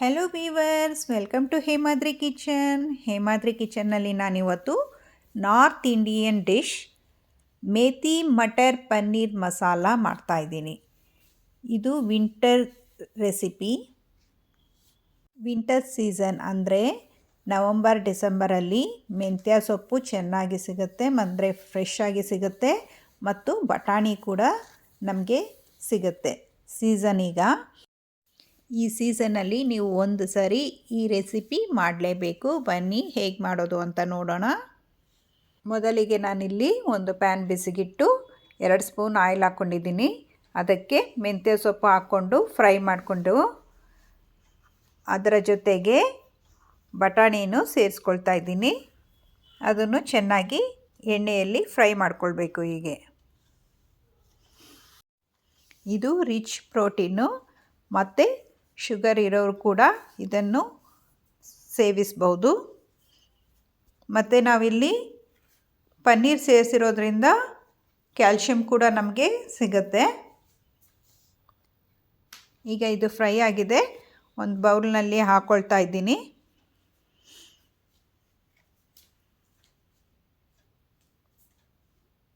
Hello viewers welcome to Hemadri kitchen Hemadri ಕಿಚನ್ನಲ್ಲಿ ನಾನಿವತ್ತು north Indian dish methi matar, paneer masala ಮಾಡ್ತಾಯಿದ್ದೀನಿ ಇದು winter recipe winter season ಅಂದರೆ November ಡಿಸೆಂಬರಲ್ಲಿ ಮೆಂತ್ಯ ಸೊಪ್ಪು ಚೆನ್ನಾಗಿ ಸಿಗುತ್ತೆ, ಅಂದರೆ ಫ್ರೆಶ್ ಆಗಿ ಸಿಗುತ್ತೆ ಮತ್ತು ಬಟಾಣಿ ಕೂಡ ನಮಗೆ ಸಿಗುತ್ತೆ. ಸೀಸನ್ ಈಗ. ಈ ಸೀಸನಲ್ಲಿ ನೀವು ಒಂದು ಸರಿ ಈ ರೆಸಿಪಿ ಮಾಡಲೇಬೇಕು. ಬನ್ನಿ, ಹೇಗೆ ಮಾಡೋದು ಅಂತ ನೋಡೋಣ. ಮೊದಲಿಗೆ ನಾನಿಲ್ಲಿ ಒಂದು ಪ್ಯಾನ್ ಬಿಸಿಗಿಟ್ಟು ಎರಡು ಸ್ಪೂನ್ ಆಯಿಲ್ ಹಾಕ್ಕೊಂಡಿದ್ದೀನಿ ಅದಕ್ಕೆ ಮೆಂತ್ಯ ಸೊಪ್ಪು ಹಾಕ್ಕೊಂಡು ಫ್ರೈ ಮಾಡಿಕೊಂಡು ಅದರ ಜೊತೆಗೆ ಬಟಾಣಿಯನ್ನು ಸೇರಿಸ್ಕೊಳ್ತಾ ಇದ್ದೀನಿ. ಅದನ್ನು ಚೆನ್ನಾಗಿ ಎಣ್ಣೆಯಲ್ಲಿ ಫ್ರೈ ಮಾಡ್ಕೊಳ್ಬೇಕು ಹೀಗೆ. ಇದು ರಿಚ್ ಪ್ರೋಟೀನು, ಮತ್ತು ಶುಗರ್ ಇರೋರು ಕೂಡ ಇದನ್ನು ಸೇವಿಸ್ಬೋದು ಮತ್ತು ನಾವಿಲ್ಲಿ ಪನ್ನೀರ್ ಸೇರಿಸಿರೋದ್ರಿಂದ ಕ್ಯಾಲ್ಶಿಯಂ ಕೂಡ ನಮಗೆ ಸಿಗುತ್ತೆ. ಈಗ ಇದು ಫ್ರೈ ಆಗಿದೆ. ಒಂದು ಬೌಲ್ನಲ್ಲಿ ಹಾಕ್ಕೊಳ್ತಾ ಇದ್ದೀನಿ.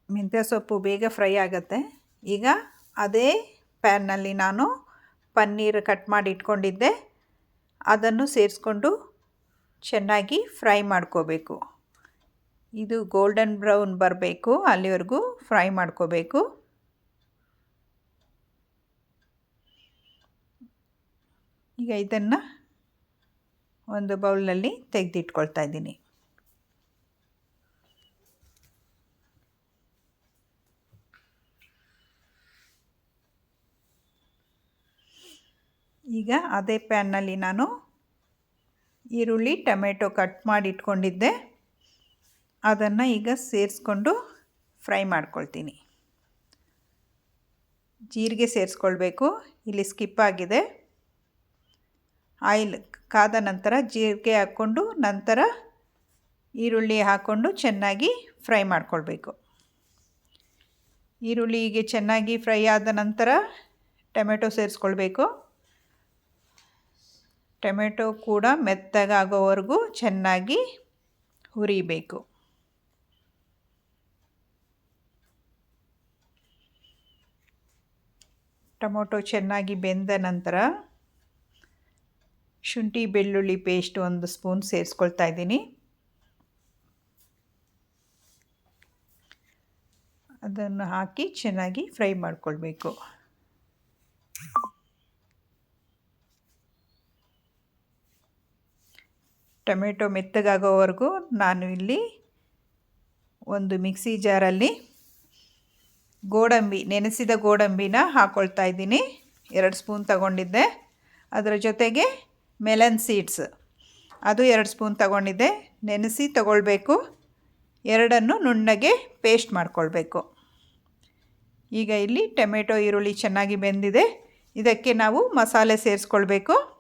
ಮೆಂತ್ಯ ಸೊಪ್ಪು ಬೇಗ ಫ್ರೈ ಆಗುತ್ತೆ. ಈಗ ಅದೇ ಪ್ಯಾನ್ನಲ್ಲಿ ನಾನು ಪನ್ನೀರ್ ಕಟ್ ಮಾಡಿ ಇಟ್ಕೊಂಡಿದ್ದೆ. ಅದನ್ನು ಸೇರಿಸ್ಕೊಂಡು ಚೆನ್ನಾಗಿ ಫ್ರೈ ಮಾಡ್ಕೋಬೇಕು. ಇದು ಗೋಲ್ಡನ್ ಬ್ರೌನ್ ಬರಬೇಕು, ಅಲ್ಲಿವರೆಗೂ ಫ್ರೈ ಮಾಡ್ಕೋಬೇಕು. ಈಗ ಇದನ್ನು ಒಂದು ಬೌಲ್ನಲ್ಲಿ ತೆಗೆದಿಟ್ಕೊಳ್ತಾ ಇದ್ದೀನಿ. ಈಗ ಅದೇ ಪ್ಯಾನ್ನಲ್ಲಿ ನಾನು ಈರುಳ್ಳಿ, ಟೊಮೆಟೊ ಕಟ್ ಮಾಡಿ ಇಟ್ಕೊಂಡಿದ್ದೆ ಅದನ್ನು ಈಗ ಸೇರಿಸ್ಕೊಂಡು ಫ್ರೈ ಮಾಡ್ಕೊಳ್ತೀನಿ. ಜೀರಿಗೆ ಸೇರಿಸ್ಕೊಳ್ಬೇಕು. ಇಲ್ಲಿ ಸ್ಕಿಪ್ ಆಗಿದೆ. ಆಯಿಲ್ ಕಾದ ನಂತರ ಜೀರಿಗೆ ಹಾಕ್ಕೊಂಡು ನಂತರ ಈರುಳ್ಳಿ ಹಾಕ್ಕೊಂಡು ಚೆನ್ನಾಗಿ ಫ್ರೈ ಮಾಡ್ಕೊಳ್ಬೇಕು. ಈರುಳ್ಳಿಗೆ ಚೆನ್ನಾಗಿ ಫ್ರೈ ಆದ ನಂತರ ಟೊಮೆಟೊ ಸೇರಿಸ್ಕೊಳ್ಬೇಕು. ಟೊಮೆಟೊ ಕೂಡ ಮೆತ್ತಗಾಗೋವರೆಗೂ ಚೆನ್ನಾಗಿ ಹುರಿಬೇಕು. ಟೊಮೊಟೊ ಚೆನ್ನಾಗಿ ಬೆಂದ ನಂತರ ಶುಂಠಿ ಬೆಳ್ಳುಳ್ಳಿ ಪೇಸ್ಟ್ ಒಂದು ಸ್ಪೂನ್ ಸೇರಿಸ್ಕೊಳ್ತಾ ಇದ್ದೀನಿ. ಅದನ್ನು ಹಾಕಿ ಚೆನ್ನಾಗಿ ಫ್ರೈ ಮಾಡಿಕೊಳ್ಬೇಕು. ಟೊಮೆಟೊ ಮೆತ್ತಗಾಗೋವರೆಗೂ ನಾನು ಇಲ್ಲಿ ಒಂದು ಮಿಕ್ಸಿ ಜಾರಲ್ಲಿ ಗೋಡಂಬಿ, ನೆನೆಸಿದ ಗೋಡಂಬಿನ ಹಾಕ್ಕೊಳ್ತಾ ಇದ್ದೀನಿ. ಎರಡು ಸ್ಪೂನ್ ತಗೊಂಡಿದ್ದೆ. ಅದರ ಜೊತೆಗೆ ಮೆಲನ್ ಸೀಡ್ಸ್. ಅದು ಎರಡು ಸ್ಪೂನ್ ತಗೊಂಡಿದ್ದೆ. ನೆನೆಸಿ ತಗೊಳ್ಬೇಕು. ಎರಡನ್ನು ನುಣ್ಣಗೆ ಪೇಸ್ಟ್ ಮಾಡ್ಕೊಳ್ಬೇಕು. ಈಗ ಇಲ್ಲಿ ಟೊಮೆಟೊ ಈರುಳ್ಳಿ ಚೆನ್ನಾಗಿ ಬೆಂದಿದೆ. ಇದಕ್ಕೆ ನಾವು ಮಸಾಲೆ ಸೇರಿಸ್ಕೊಳ್ಬೇಕು.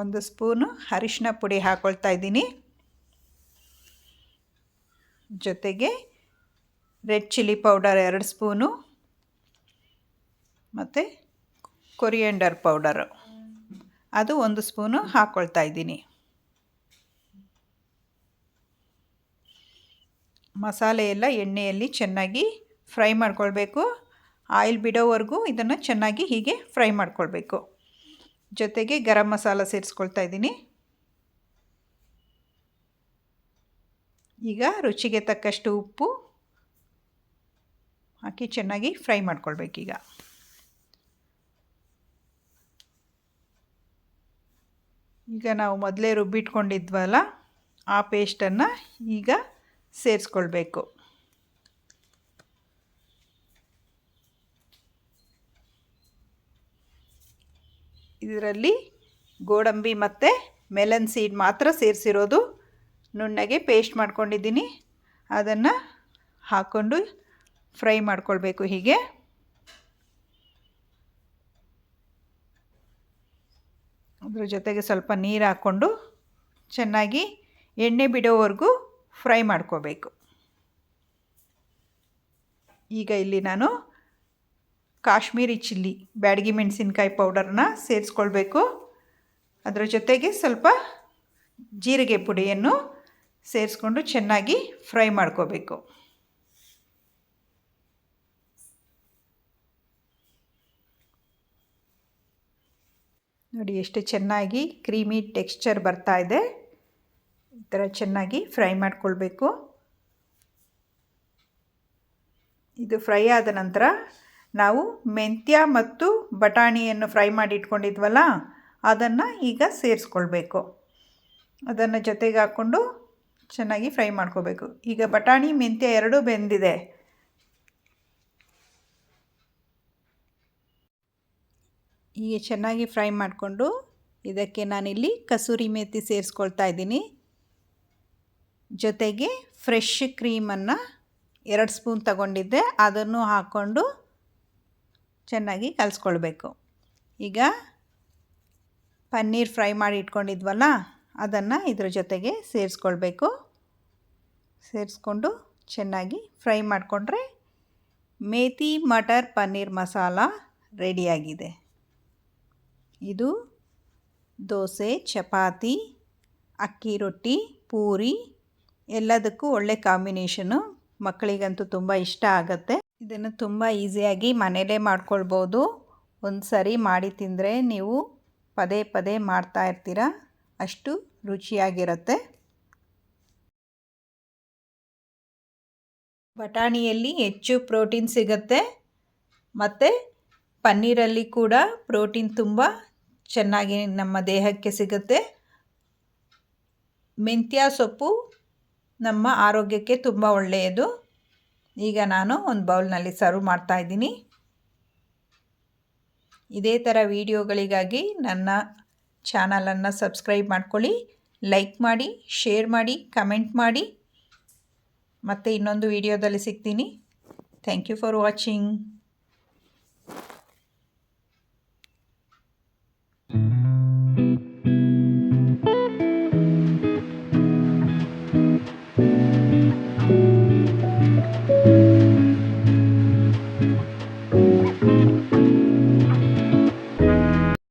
ಒಂದು ಸ್ಪೂನು ಅರಿಶಿನ ಪುಡಿ ಹಾಕ್ಕೊಳ್ತಾ ಇದ್ದೀನಿ. ಜೊತೆಗೆ ರೆಡ್ ಚಿಲ್ಲಿ ಪೌಡರ್ ಎರಡು ಸ್ಪೂನು ಮತ್ತು ಕೊರಿಯಂಡರ್ ಪೌಡರು. ಅದು ಒಂದು ಸ್ಪೂನು ಹಾಕ್ಕೊಳ್ತಾ ಇದ್ದೀನಿ. ಮಸಾಲೆ ಎಲ್ಲ ಎಣ್ಣೆಯಲ್ಲಿ ಚೆನ್ನಾಗಿ ಫ್ರೈ ಮಾಡ್ಕೊಳ್ಬೇಕು. ಆಯಿಲ್ ಬಿಡೋವರೆಗೂ ಇದನ್ನು ಚೆನ್ನಾಗಿ ಹೀಗೆ ಫ್ರೈ ಮಾಡ್ಕೊಳ್ಬೇಕು. ಜೊತೆಗೆ ಗರಂ ಮಸಾಲ ಸೇರಿಸ್ಕೊಳ್ತಾ ಇದ್ದೀನಿ. ಈಗ ರುಚಿಗೆ ತಕ್ಕಷ್ಟು ಉಪ್ಪು ಹಾಕಿ ಚೆನ್ನಾಗಿ ಫ್ರೈ ಮಾಡ್ಕೊಳ್ಬೇಕೀಗ ಈಗ. ನಾವು ಮೊದಲೇ ರುಬ್ಬಿಟ್ಕೊಂಡಿದ್ವಲ್ಲ, ಆ ಪೇಸ್ಟನ್ನು ಈಗ ಸೇರಿಸ್ಕೊಳ್ಬೇಕು. ಇದರಲ್ಲಿ ಗೋಡಂಬಿ ಮತ್ತು ಮೆಲನ್ ಸೀಡ್ ಮಾತ್ರ ಸೇರಿಸಿರೋದು. ನುಣ್ಣಗೆ ಪೇಸ್ಟ್ ಮಾಡ್ಕೊಂಡಿದ್ದೀನಿ. ಅದನ್ನು ಹಾಕ್ಕೊಂಡು ಫ್ರೈ ಮಾಡ್ಕೊಳ್ಬೇಕು ಹೀಗೆ. ಅದ್ರ ಜೊತೆಗೆ ಸ್ವಲ್ಪ ನೀರು ಹಾಕ್ಕೊಂಡು ಚೆನ್ನಾಗಿ ಎಣ್ಣೆ ಬಿಡೋವರೆಗೂ ಫ್ರೈ ಮಾಡ್ಕೋಬೇಕು. ಈಗ ಇಲ್ಲಿ ನಾನು ಕಾಶ್ಮೀರಿ ಚಿಲ್ಲಿ, ಬ್ಯಾಡಗಿ ಮೆಣಸಿನ್ಕಾಯಿ ಪೌಡರ್ನ ಸೇರಿಸ್ಕೊಳ್ಬೇಕು. ಅದರ ಜೊತೆಗೆ ಸ್ವಲ್ಪ ಜೀರಿಗೆ ಪುಡಿಯನ್ನು ಸೇರಿಸ್ಕೊಂಡು ಚೆನ್ನಾಗಿ ಫ್ರೈ ಮಾಡ್ಕೋಬೇಕು. ನೋಡಿ, ಎಷ್ಟು ಚೆನ್ನಾಗಿ ಕ್ರೀಮಿ ಟೆಕ್ಸ್ಚರ್ ಬರ್ತಾ ಇದೆ. ಈ ಥರ ಚೆನ್ನಾಗಿ ಫ್ರೈ ಮಾಡ್ಕೊಳ್ಬೇಕು. ಇದು ಫ್ರೈ ಆದ ನಂತರ ನಾವು ಮೆಂತ್ಯ ಮತ್ತು ಬಟಾಣಿಯನ್ನು ಫ್ರೈ ಮಾಡಿ ಇಟ್ಕೊಂಡಿದ್ವಲ್ಲ, ಅದನ್ನು ಈಗ ಸೇರಿಸ್ಕೊಳ್ಬೇಕು. ಅದನ್ನು ಜೊತೆಗೆ ಹಾಕ್ಕೊಂಡು ಚೆನ್ನಾಗಿ ಫ್ರೈ ಮಾಡ್ಕೋಬೇಕು. ಈಗ ಬಟಾಣಿ, ಮೆಂತ್ಯ ಎರಡೂ ಬೆಂದಿದೆ. ಈಗ ಚೆನ್ನಾಗಿ ಫ್ರೈ ಮಾಡಿಕೊಂಡು ಇದಕ್ಕೆ ನಾನಿಲ್ಲಿ ಕಸೂರಿ ಮೇಥಿ ಸೇರಿಸ್ಕೊಳ್ತಾ ಇದ್ದೀನಿ. ಜೊತೆಗೆ ಫ್ರೆಶ್ ಕ್ರೀಮನ್ನು ಎರಡು ಸ್ಪೂನ್ ತಗೊಂಡಿದ್ದೆ. ಅದನ್ನು ಹಾಕ್ಕೊಂಡು ಚೆನ್ನಾಗಿ ಕಲಿಸ್ಕೊಳ್ಬೇಕು. ಈಗ ಪನ್ನೀರ್ ಫ್ರೈ ಮಾಡಿ ಇಟ್ಕೊಂಡಿದ್ವಲ್ಲ, ಅದನ್ನು ಇದ್ರ ಜೊತೆಗೆ ಸೇರಿಸ್ಕೊಳ್ಬೇಕು. ಸೇರಿಸ್ಕೊಂಡು ಚೆನ್ನಾಗಿ ಫ್ರೈ ಮಾಡಿಕೊಂಡ್ರೆ ಮೇಥಿ ಮಟರ್, ಪನ್ನೀರ್ ಮಸಾಲ ರೆಡಿಯಾಗಿದೆ. ಇದು ದೋಸೆ, ಚಪಾತಿ, ಅಕ್ಕಿ ರೊಟ್ಟಿ, ಪೂರಿ, ಎಲ್ಲದಕ್ಕೂ ಒಳ್ಳೆ ಕಾಂಬಿನೇಷನು. ಮಕ್ಕಳಿಗಂತೂ ತುಂಬ ಇಷ್ಟ ಆಗುತ್ತೆ. ಇದನ್ನು ತುಂಬ ಈಸಿಯಾಗಿ ಮನೆಯಲ್ಲೇ ಮಾಡ್ಕೊಳ್ಬೋದು. ಒಂದು ಸರಿ ಮಾಡಿ ತಿಂದರೆ ನೀವು ಪದೇ ಪದೇ ಮಾಡ್ತಾ ಇರ್ತೀರ? ಅಷ್ಟು ರುಚಿಯಾಗಿರುತ್ತೆ. ಬಟಾಣಿಯಲ್ಲಿ ಹೆಚ್ಚು ಪ್ರೋಟೀನ್ ಸಿಗುತ್ತೆ. ಮತ್ತು ಪನ್ನೀರಲ್ಲಿ ಕೂಡ ಪ್ರೋಟೀನ್ ತುಂಬ ಚೆನ್ನಾಗಿ ನಮ್ಮ ದೇಹಕ್ಕೆ ಸಿಗುತ್ತೆ. ಮೆಂತ್ಯ ಸೊಪ್ಪು ನಮ್ಮ ಆರೋಗ್ಯಕ್ಕೆ ತುಂಬ ಒಳ್ಳೆಯದು. ಈಗ ನಾನು ಒಂದು ಬೌಲ್ನಲ್ಲಿ ಸರ್ವ್ ಮಾಡ್ತಾ ಇದ್ದೀನಿ. ಇದೇ ಥರ ವೀಡಿಯೋಗಳಿಗಾಗಿ ನನ್ನ ಚಾನಲನ್ನು ಸಬ್ಸ್ಕ್ರೈಬ್ ಮಾಡ್ಕೊಳ್ಳಿ, ಲೈಕ್ ಮಾಡಿ, ಶೇರ್ ಮಾಡಿ, ಕಮೆಂಟ್ ಮಾಡಿ. ಮತ್ತು ಇನ್ನೊಂದು ವಿಡಿಯೋದಲ್ಲಿ ಸಿಗ್ತೀನಿ. Thank you for watching.